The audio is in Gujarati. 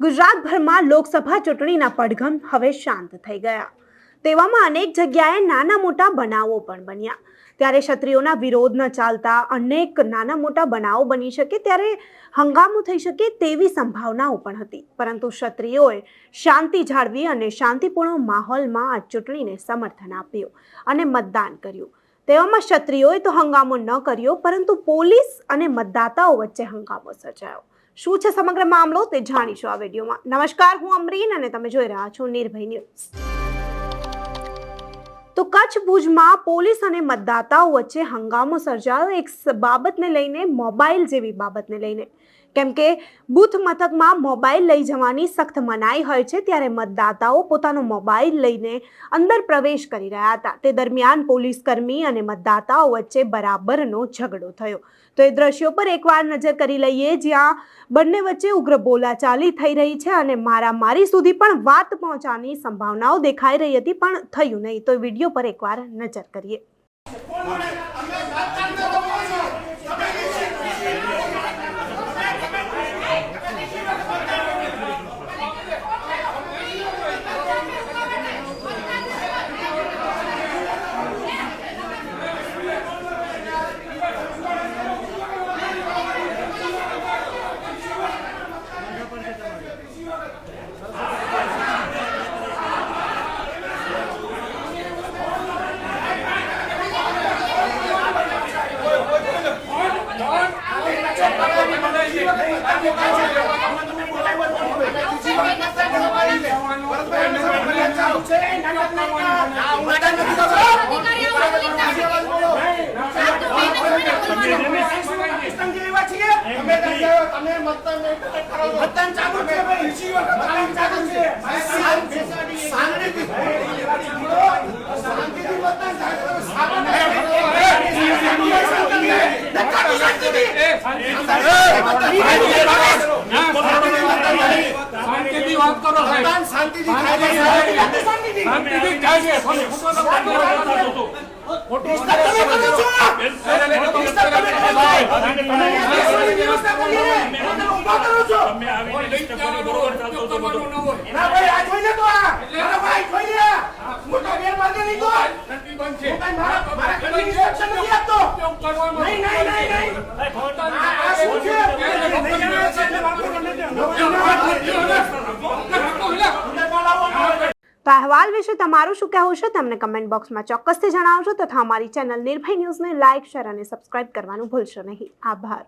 ગુજરાતભરમાં લોકસભા ચૂંટણીના પડઘમ હવે શાંત થઈ ગયા. તેવામાં અનેક જગ્યાએ નાના મોટા બનાવો પણ બન્યા. ત્યારે ક્ષત્રિયોના વિરોધ ન ચાલતા અનેક નાના મોટા બનાવો બની શકે, ત્યારે હંગામો થઈ શકે તેવી સંભાવનાઓ પણ હતી. પરંતુ ક્ષત્રિયોએ શાંતિ જાળવી અને શાંતિપૂર્ણ માહોલમાં આ ચૂંટણીને સમર્થન આપ્યું અને મતદાન કર્યું. તેવામાં ક્ષત્રિયોએ તો હંગામો ન કર્યો, પરંતુ પોલીસ અને મતદાતાઓ વચ્ચે હંગામો સર્જાયો. શું છે સમગ્ર મામલો તે જાણીશું આ વિડીયોમાં. નમસ્કાર, હું અમરીન અને તમે જોઈ રહ્યા છો નિર્ભય ન્યૂઝ. તો કચ્છ ભુજમાં પોલીસ અને મતદાતાઓ વચ્ચે હંગામો સર્જાયો. એક બાબતને લઈને, મોબાઈલ જેવી બાબતને લઈને. કેમ કે બૂથ મથકમાં મોબાઈલ લઈ જવાની સખ્ત મનાઈ હોય છે, ત્યારે મતદાતાઓ પોતાનો મોબાઈલ લઈને અંદર પ્રવેશ કરી રહ્યા હતા. તે દરમિયાન પોલીસ કર્મી અને મતદાતાઓ વચ્ચે બરાબરનો ઝઘડો થયો. તો એ દ્રશ્યો પર એકવાર નજર કરી લઈએ, જ્યાં બંને વચ્ચે ઉગ્ર બોલાચાલી થઈ રહી છે અને મારામારી સુધી પણ વાત પહોંચવાની સંભાવનાઓ દેખાઈ રહી હતી, પણ થયું નહીં. તો વીડિયો પર એકવાર નજર કરીએ. મતદાન ચાલુ છે ભાઈ મતદાન ચાલુ છે શાંતિથી શાંતિથી મતદાન ચાલુ કરો. શાંતિથી વાત કરો સાહેબ. શાંતિથી. શાંતિથી. થાય છે. લે. હું તો મારા- કરવામાં નહીં, નહીં, નહીં, નહીં. તો અહેવાલ વિશે તમારું શું કહેવું છે તમને કમેન્ટ બોક્સમાં ચોક્કસથી જણાવજો તથા અમારી ચેનલ નિર્ભય ન્યૂઝને લાઇક શેર અને સબસ્ક્રાઇબ કરવાનું ભૂલશો નહીં. આભાર.